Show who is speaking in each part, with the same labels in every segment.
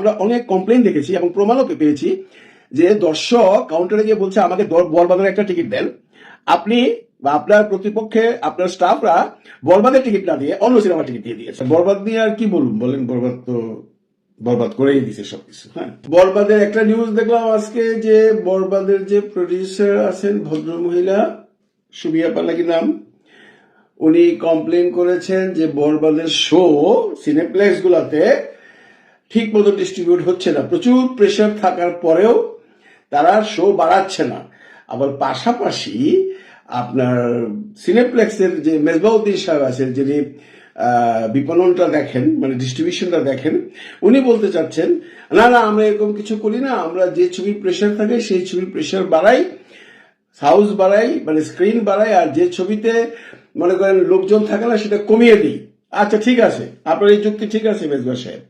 Speaker 1: আমরা অনেক কমপ্লেন দেখেছি এবং প্রমাণও পেয়েছি যে দর্শক কাউন্টারে গিয়ে বলছে আমাকে দর- বরবাদের একটা টিকিট দেন। আপনি বা আপনার প্রতিপক্ষে আপনার স্টাফরা বরবাদের টিকিট না দিয়ে অন্য সিনেমার টিকিট দিয়ে দিয়েছে। বরবাদ নিয়ে আর কি বলুন? বলেন বরবাদ তো বরবাদ করেই দিছে সবকিছু। হ্যাঁ। বরবাদের একটা নিউজ দেখলাম আজকে যে বরবাদের যে প্রডিউসার আছেন ভদ্র মহিলা সুবিয়া পাল্লাকি নাম উনি কমপ্লেন করেছেন যে বরবাদের শো সিনেপ্লেক্স গুলাতে ঠিক মতো ডিস্ট্রিবিউট হচ্ছে না। প্রচুর প্রেশার থাকার পরেও তারা শো বাড়াচ্ছে না। আবার পাশাপাশি আপনার সিনেপ্লেক্সের যে মেজবাউদ্দিন সাহেব আছেন, যিনি বিপণনটা দেখেন মানে ডিস্ট্রিবিউশনটা দেখেন, উনি বলতে চাচ্ছেন, না না, আমরা এরকম কিছু করি না। আমরা যে ছবির প্রেশার থাকে, সেই ছবির প্রেশার বাড়াই হাউস বাড়াই মানে স্ক্রিন বাড়াই, আর যে ছবিতে, মনে করেন, লোকজন থাকে না, সেটা কমিয়ে দিই। আচ্ছা ঠিক আছে। আপনার এই যুক্তি ঠিক আছে মেজবা সাহেব?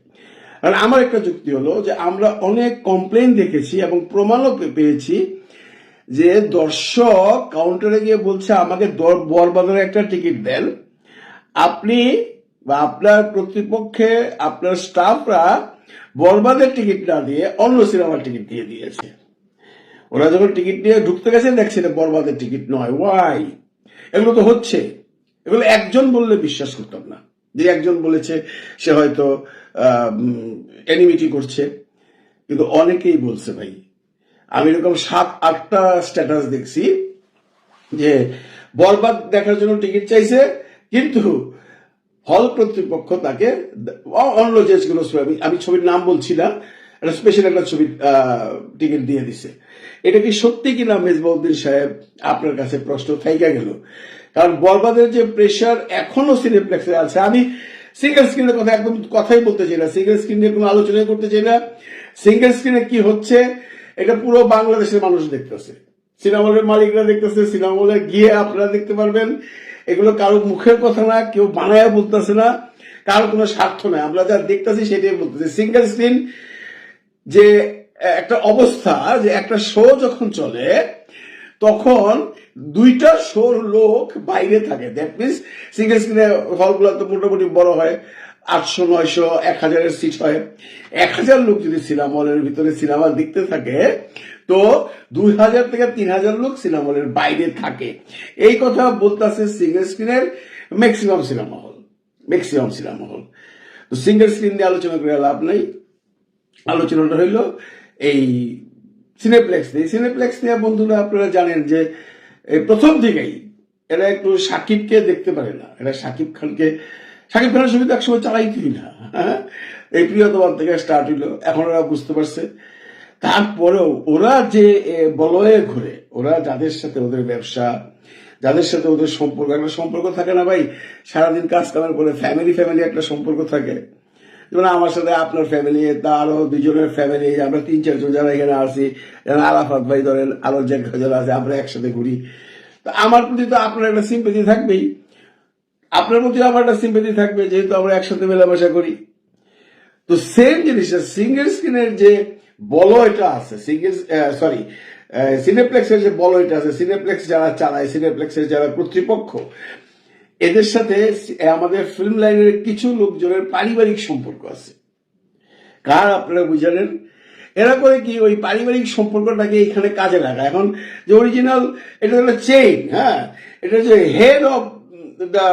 Speaker 1: আর আমার একটা যুক্তি হলো যে আমরা অনেক কমপ্লেন দেখেছি এবং প্রমাণও পেয়েছি যে দর্শক কাউন্টারে গিয়ে বলছে, আমাকে দর- বরবাদের একটা টিকিট দেন। আপনি বা আপনার প্রতিপক্ষে আপনার স্টাফরা বরবাদের টিকিট না দিয়ে অন্য সিনেমার টিকিট দিয়ে দিয়েছে। ওরা যখন টিকিট নিয়ে ঢুকতে গেছে দেখছে এটা বরবাদের টিকিট নয়। ওয়াই এগুলো তো হচ্ছে। এগুলো একজন বললে বিশ্বাস করতাম না। যে একজন বলেছে, সে হয়তো অ্যানিমিটি করছে। কিন্তু অনেকেই বলছে, ভাই, আমি এরকম সাত, আটটা স্ট্যাটাস দেখছি যে বরবাদ দেখার জন্য টিকিট চাইছে, কিন্তু হল কর্তৃপক্ষ তাকে অন্য যেগুলো ছবি। আমি- ছবির নাম বলছি না, একটা স্পেশাল একটা ছবির টিকিট দিয়ে দিছে। এটা কি সত্যি কিনা, মেজবাউদ্দিন সাহেব আপনার কাছে প্রশ্ন থাইকা গেল? কারণ বরবাদের যে প্রেশার এখনও সিনেপ্লেক্সে আছে। আমি সিঙ্গেল স্ক্রিনের কথা একদম কথাই বলতে চাই না। সিঙ্গেল স্ক্রিন নিয়ে কোনো আলোচনাই করতে চাই না। সিঙ্গেল স্ক্রিনে কি হচ্ছে, এটা পুরো বাংলাদেশের মানুষ দেখতেছে। সিনেমা হলের মালিকরা দেখতেছে সিনেমা হলে গিয়ে আপনারা দেখতে পারবেন। এগুলো কারও মুখের কথা না, কেউ বানায় বলতেছে না, কারও কোনো স্বার্থ নাই। আমরা যা দেখতেছি সেটাই বলতেছি। সিঙ্গেল স্ক্রিন যে একটা অবস্থা, যে একটা শো যখন চলে, তখন দুইটা শোর লোক বাইরে থাকে। দ্যাট মিনস সিঙ্গেল স্ক্রিনে হলগুলো তো মোটামুটি বড় হয়, আটশো, নয়শো, এক হাজারের সিট হয়। এক হাজার লোক যদি সিনেমা হলের ভিতরে সিনেমা দেখতে থাকে, তো দুই হাজার থেকে তিন হাজার লোক সিনেমা হলের বাইরে থাকে। এই কথা বলতেছে সিঙ্গেল স্ক্রিনের maximum cinema hall maximum cinema hall তো সিঙ্গেল স্ক্রিন নিয়ে আলোচনা করে লাভ নাই। আলোচনাটা হইল এই সিনেপ্লেক্স নিয়ে। সিনেপ্লেক্স নিয়ে বন্ধুরা আপনারা জানেন যে এই প্রথম থেকেই এরা একটু সাকিবকে দেখতে পারে না। এরা সাকিব খানকে, সাকিব খানের ছবি তো একসময় চালাইতেই না হ্যাঁ? এই প্রিয়তমান থেকে স্টার্ট হইল। এখন ওরা বুঝতে পারছে। তারপরেও ওরা যে বলয়ে ঘুরে, ওরা যাদের সাথে ওদের ব্যবসা, যাদের সাথে ওদের সম্পর্ক, একটা সম্পর্ক থাকে না ভাই, সারাদিন কাজ কামের পরে ফ্যামিলি ফ্যামিলি একটা সম্পর্ক থাকে। যেমন আমার সাথে আপনার ফ্যামিলি তা আরও দুজনের ফ্যামিলি আমরা তিন চারজন যারা এখানে আসি আরাফাত ভাই ধরেন, আরও যে কজন আছে, আমরা একসাথে ঘুরি। তো আমার প্রতি তো আপনার একটা সিম্পেথি থাকবেই। আপনার প্রতি আমার একটা সিম্পেথি থাকবে, যেহেতু আমরা একসাথে মেলামেশা করি। তো সেম জিনিসটা সিঙ্গেল স্ক্রিনের যে বল এটা আছে সিঙ্গেল সরি সিনেপ্লেক্সের যে বলয়টা আছে সিনেপ্লেক্স যারা চালায় সিনেপ্লেক্সের যারা কর্তৃপক্ষ এদের সাথে আমাদের ফিল্ম লাইনের কিছু লোকজনের পারিবারিক সম্পর্ক আছে। কার আপনারা বুঝালেন? এরা করে কি ওই পারিবারিক সম্পর্কটাকে এখানে কাজে লাগা এখন যে অরিজিনাল এটা হলো চেইন হ্যাঁ? এটা হচ্ছে হেড অফ দ্য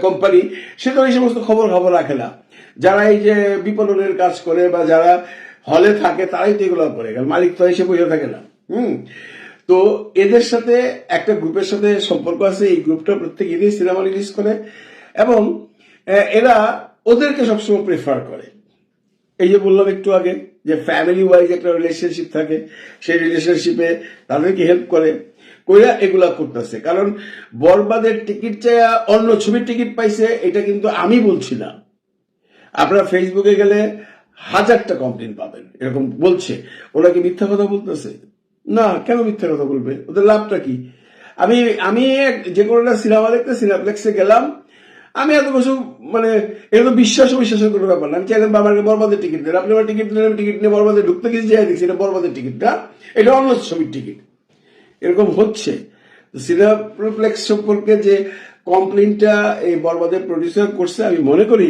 Speaker 1: কোম্পানি সে তো এই সমস্ত খবর খবর রাখে না। যারা এই যে বিপণনের কাজ করে বা যারা হলে থাকে, তারাই তো এগুলো করে। মালিক তো এসে বসে থাকে না। হুম? তো এদের সাথে একটা গ্রুপের সাথে সম্পর্ক আছে, এই গ্রুপটা প্রত্যেক ঈদে সিনেমা রিলিজ করে এবং এরা ওদেরকে সবসময় প্রেফার করে। এই যে বললাম একটু আগে যে ফ্যামিলি ওয়াইজ একটা রিলেশনশিপ থাকে, সেই রিলেশনশিপে তাদেরকে হেল্প করে, কইরা এগুলা করতেছে। কারণ বরবাদের টিকিট চাইয়া অন্য ছবির টিকিট পাইছে, এটা কিন্তু আমি বলছি না। আপনারা ফেসবুকে গেলে হাজারটা কমপ্লেন পাবেন, এরকম বলছে। ওরা কি মিথ্যা কথা বলতেছে? না, কেন মিথ্যা কথা বলবে? ওদের লাভটা কি? আমি আমি যে কোনো একটা সিনেমা দেখতে সিনেপ্লেক্সে গেলাম। আমি এত কিছু মানে এরকম বিশ্বাস বিশ্বাসের কোনো ব্যাপার না। আমি চাইলাম বাবাকে বরবাদের টিকিট দেন। আপনি আমার টিকিট আমি টিকিট নিয়ে বরবাদে ঢুকতে গেছি যাই দেখছি, এটা বরবাদের টিকিটটা এটা অন্য ছবির টিকিট। এরকম হচ্ছে। সিনেপ্লেক্স সম্পর্কে যে কমপ্লেনটা এই বরবাদের প্রডিউসার করছে, আমি মনে করি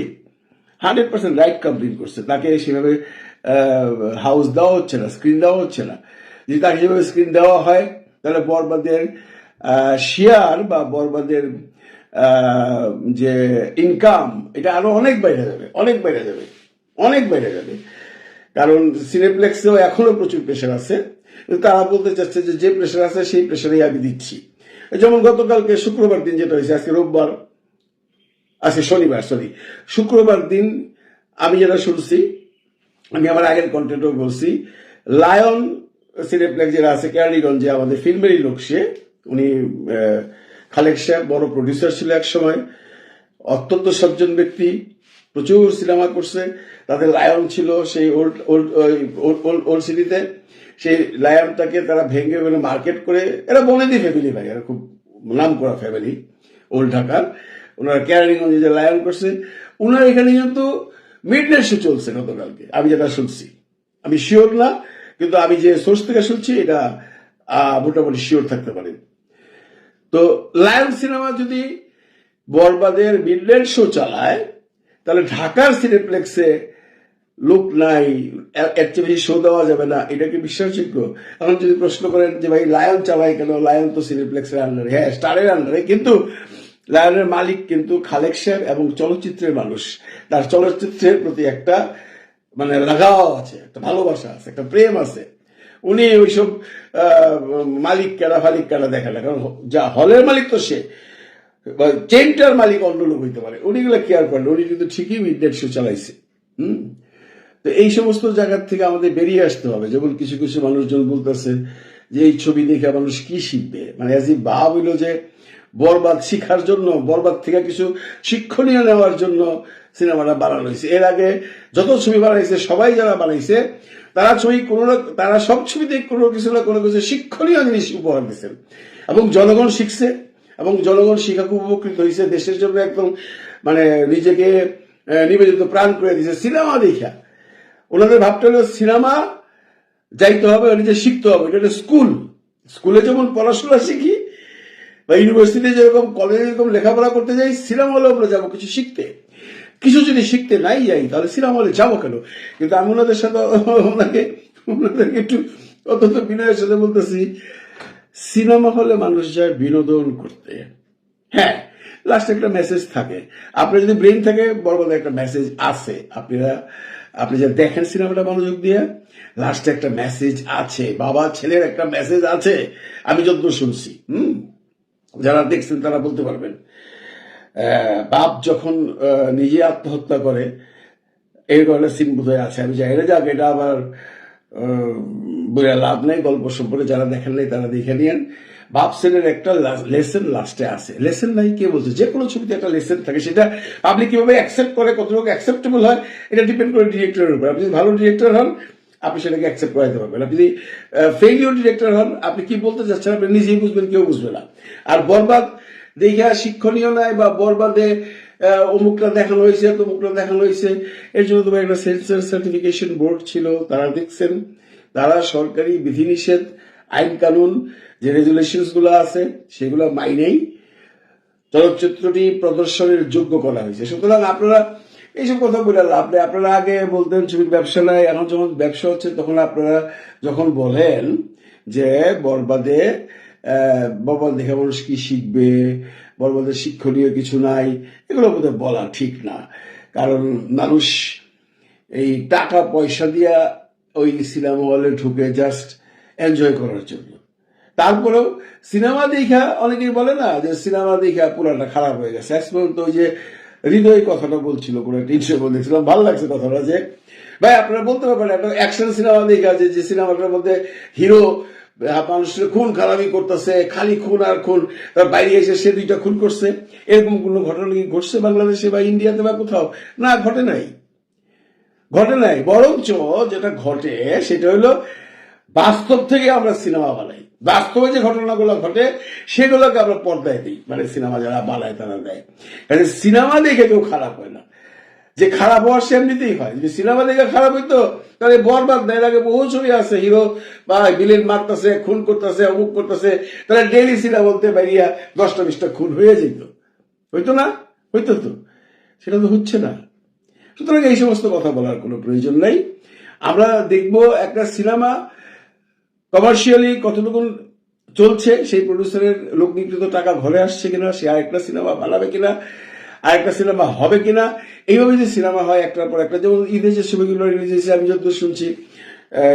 Speaker 1: হান্ড্রেড পার্সেন্ট রাইট কমপ্লেন করছে। তাকে সেভাবে হাউস দেওয়া হচ্ছে না স্ক্রিন দেওয়া হচ্ছে না। যদি তাকে যেভাবে স্ক্রিন দেওয়া হয়, তাহলে বরবাদের শেয়ার বা বরবাদের যে ইনকাম এটা আরও অনেক বাইরে যাবে, অনেক বাইরে যাবে, অনেক বাইরে যাবে। কারণ সিনেপ্লেক্সেও এখনও প্রচুর প্রেশার আছে। তারা বলতে চাচ্ছে যে যে প্রেশার আছে, সেই প্রেশারেই আমি দিচ্ছি। যেমন গতকালকে শুক্রবার দিন যেটা হয়েছে, আজকে রোববার, আজকে শনিবার সরি শুক্রবার দিন আমি যেটা শুনছি, আমি আমার আগের কন্টেন্টও বলছি লায়ন সিনেপ্লেক্স যেটা আছে কেরানীগঞ্জে, আমাদের ফিল্মেরই লোক সে। উনি খালেক সাহেব, বড় প্রডিউসার ছিল এক সময় অত্যন্ত সজ্জন ব্যক্তি, প্রচুর সিনেমা করছে। তাদের লায়ন ছিল সেই ওল্ড ওল্ড ওল্ড সিটিতে। সেই লায়নটাকে তারা ভেঙে ভেঙে মার্কেট করে, এরা বনেদি ফ্যামিলি ভাই, এরা খুব নাম করা ফ্যামিলি ওল্ড ঢাকার। ওনারা ক্যারানিগঞ্জে যে লায়ন করছে ওনার এখানে কিন্তু মিড নাইট শো চলছে গতকালকে। আমি যেটা শুনছি। আমি শিওর না কিন্তু আমি যে সোর্স থেকে শুনছি, এটা মোটামুটি শিওর থাকতে পারি। তো লায়ন সিনেমা যদি বরবাদের মিডনাইট শো চালায়, তাহলে ঢাকার সিনেপ্লেক্সে লোক নাই বেশি শো দেওয়া যাবে না, এটা কি বিশ্বাসযোগ্য? এখন যদি প্রশ্ন করেন যে ভাই লায়ন চালায় কেন? লায়ন তো সিনেপ্লেক্সের আন্ডারে হ্যাঁ স্টারের আন্ডারে কিন্তু লায়নের মালিক কিন্তু খালেক সাহেব এবং চলচ্চিত্রের মানুষ। তার চলচ্চিত্রের প্রতি একটা মানে লাগাও আছে, একটা ভালোবাসা আছে, একটা প্রেম আছে। উনি ওইসব মালিক কেনা ফালিক কেনা দেখে না, কারণ যা হলের মালিক তো সে। চেনটার মালিক অন্য লোক হইতে পারে। উনি গুলো কেয়ার করেন উনি কিন্তু ঠিকই মিডনাইট শো চালাইছে, হুম? তো এই সমস্ত জায়গার থেকে আমাদের বেরিয়ে আসতে হবে। যেমন কিছু কিছু মানুষজন বলতেছে যে, এই ছবি দেখে মানুষ কি শিখবে? মানে অ্যাজ ভাব হইল যে, বরবাদ শিখার জন্য, বরবাদ থেকে কিছু শিক্ষণীয় নেওয়ার জন্য সিনেমাটা বানানো হয়েছে। এর আগে যত ছবি বানাইছে, সবাই যারা বানাইছে, তারা ছবি কোনো না- তারা সব ছবিতে কোনো কিছু না কোনো কিছু শিক্ষণীয় জিনিস উপহার দিচ্ছেন এবং জনগণ শিখছে, এবং জনগণ শিক্ষা খুব উপকৃত হয়েছে। দেশের জন্য একদম মানে নিজেকে নিবেদিত প্রাণ করে দিয়েছে। সিনেমা দেখা ওনাদের ভাবতে হলো সিনেমা যাইতে হবে নিজে শিখতে হবে। এটা হলো স্কুল। স্কুলে যেমন পড়াশোনা শিখি, বা ইউনিভার্সিটিতে যেরকম, কলেজে যেরকম লেখাপড়া করতে যাই, সিনেমা হলে আমরা যাব কিছু শিখতে। কিছু যদি শিখতে নাই যাই, তাহলে সিনেমা যাব কেন? কিন্তু আমি ওনাদের সাথে, ওনাকে, ওনাদেরকে একটু অত্যন্ত বিনয়ের সাথে বলতেছি, সিনেমা হলে মানুষ যায় বিনোদন করতে। হ্যাঁ লাস্টে একটা মেসেজ থাকে। আপনার যদি ব্রেন থাকে, বড় বড় একটা মেসেজ আছে। আপনারা, আপনি যা দেখেন সিনেমাটা মনোযোগ দিয়ে লাস্টে একটা মেসেজ আছে। বাবা, ছেলের একটা মেসেজ আছে। আমি যত শুনছি, হুম? যারা দেখছেন তারা বলতে পারবেন। বাপ যখন নিজে আত্মহত্যা করে এরকম একটা সিন বোধহয় আছে। আমি জানি না যাক এটা আবার বলে লাভ নেই, গল্প সম্পর্কে যারা দেখেন নাই তারা দেখে নিয়েন। বাপ সেনের একটা লেসন লাস্টে আছে। লেসন নাই কে বলছে? যে কোনো ছবিতে একটা লেসন থাকে, সেটা আপনি কীভাবে অ্যাকসেপ্ট করে, কতটুকু অ্যাকসেপ্টেবল হয়, এটা ডিপেন্ড করে ডিরেক্টরের উপর। আপনি যদি ভালো ডিরেক্টর হন, আপনি সেটাকে অ্যাকসেপ্ট করাতে পারবেন। আপনি যদি ফেলিওর ডিরেক্টর হন, আপনি কি বলতে চাচ্ছেন, আপনি নিজেই বুঝবেন, কেউ বুঝবে না। আর বরবাদ দেখা শিক্ষণীয় নাই বা বরবাদে অমুকটা দেখানো হয়েছে তমুকটা দেখানো হয়েছে। এর জন্য তোমার একটা সেন্সার সার্টিফিকেশন বোর্ড ছিল, তারা দেখছেন। তারা সরকারি বিধিনিষেধ, আইন কানুন, যে রেজুলেশনসগুলো আছে, সেগুলো মাইনেই চলচ্চিত্রটি প্রদর্শনের যোগ্য করা হয়েছে। সুতরাং আপনারা এইসব কথা বলে নেই। আপনারা আগে বলতেন ছবির ব্যবসা নাই, এখন যখন ব্যবসা হচ্ছে, তখন আপনারা যখন বলেন যে বরবাদে বরবাদ দেখে মানুষ কি শিখবে? বরবাদের শিক্ষণীয় কিছু নাই। এগুলো বোধহয় বলা ঠিক না। কারণ মানুষ এই টাকা, পয়সা দিয়া ওই সিনেমা হলে ঢুকে জাস্ট এনজয় করার জন্য। তারপরেও সিনেমা দেখা, অনেকেই বলে না যে সিনেমা দেখা পুরাটা খারাপ হয়ে গেছে। এক পর্যন্ত ওই যে হৃদয় কথাটা বলছিল, কোনো একটা ইন্টারভিউ দেখছিলাম ভালো লাগছে কথাটা যে, ভাই আপনারা বলতে পারবেন, একটা অ্যাকশন সিনেমা দেখা যে যে সিনেমাটার মধ্যে হিরো মানুষের খুন খারাপি করতেছে, খালি খুন আর খুন। বাইরে এসে সে দুইটা খুন করছে। এরকম কোনো ঘটনা কি ঘটছে বাংলাদেশে বা ইন্ডিয়াতে বা কোথাও? না, ঘটে নাই। ঘটে নাই। বরঞ্চ যেটা ঘটে সেটা হলো, বাস্তব থেকে আমরা সিনেমা বানাই। বাস্তবে যে ঘটনাগুলো ঘটে, সেগুলোকে আমরা পর্দায় দিই। মানে সিনেমা যারা বানায় তারা দেয়। সিনেমা দেখে কেউ খারাপ হয় না। যে খারাপ হওয়ার সে এমনিতেই হয়। যদি সিনেমা দেখে খারাপ হইতো, তাহলে বরবাদ দেয় আগে বহু ছবি আছে, হিরো বা বিলেন মারতেছে, খুন করতেছে, অমুক করতেছে, তাহলে ডেইলি সিনেমা বলতে বেরিয়া দশটা বিশটা খুন হয়ে যেত। হইতো না? হইতো তো। সেটা তো হচ্ছে না। সুতরাং এই সমস্ত কথা বলার কোনো প্রয়োজন নাই। আমরা দেখব একটা সিনেমা কমার্শিয়ালি কতটুকু চলছে, সেই প্রডিউসারের লোকনিকৃত টাকা ঘরে আসছে কিনা, সে আরেকটা সিনেমা বানাবে কিনা আরেকটা সিনেমা হবে কিনা? এইভাবে যে সিনেমা হয় একটার পর একটা, যেমন ঈদে যে ছবিগুলো রিলিজ হয়েছে, আমি যত শুনছি,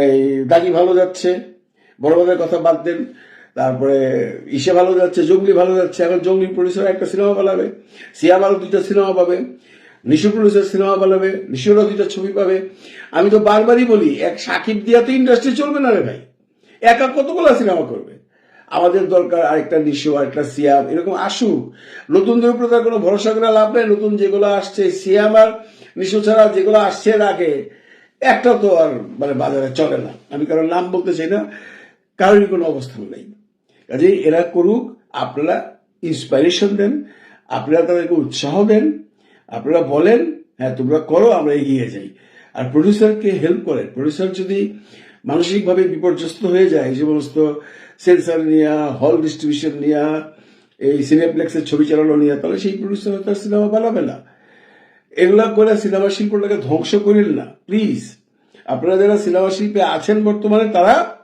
Speaker 1: এই দাগি ভালো যাচ্ছে, বড় বাদের কথা বাদ দেন, তারপরে ইসে ভালো যাচ্ছে, জঙ্গলি ভালো যাচ্ছে, এখন জঙ্গলি প্রডিউসার একটা সিনেমা বানাবে সিয়াম ভালো দুইটা সিনেমা পাবে, নিশু প্রডিউসার সিনেমা বানাবে নিশুরও দুইটা ছবি পাবে। আমি তো বারবারই বলি, এক সাকিব দিয়া তো ইন্ডাস্ট্রি চলবে না রে ভাই। একা কতগুলো সিনেমা করবে? আমাদের দরকার আরেকটা নিশো, আরেকটা সিয়াম, এরকম আসুক। নতুন অভিপ্রতার কোনো ভরসা করে লাভ নেই, নতুন যেগুলো আসছে, সিয়াম আর নিশো ছাড়া যেগুলো আসছে আগে, একটা তো আর মানে বাজারে চলে না। আমি কারণ নাম বলতে চাই না, কারোরই কোনো অবস্থান নেই। কাজেই এরা করুক, আপনারা ইন্সপাইরেশন দেন, আপনারা তাদেরকে উৎসাহ দেন, আপনারা বলেন হ্যাঁ তোমরা করো, আমরা এগিয়ে যাই। আর প্রডিউসারকে হেল্প করেন। প্রডিউসার যদি মানসিকভাবে বিপর্যস্ত হয়ে যায়, এই সমস্ত সেন্সার নিয়ে, হল ডিস্ট্রিবিউশন নিয়ে, এই সিনেপ্লেক্সের ছবি চালানো নিয়ে, তাহলে সেই প্রডিউসার তার সিনেমা বানাবে না। এগুলা করে সিনেমা শিল্পটাকে ধ্বংস করিল না প্লিজ আপনারা যারা সিনেমা শিল্পে আছেন বর্তমানে, তারা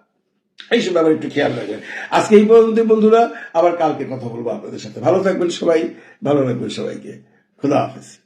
Speaker 1: এইসব ব্যাপারে একটু খেয়াল রাখবেন। আজকে এই পর্যন্ত বন্ধুরা, আবার কালকে কথা বলব আপনাদের সাথে। ভালো থাকবেন সবাই, ভালো রাখবেন সবাইকে। খুদা হাফেজ।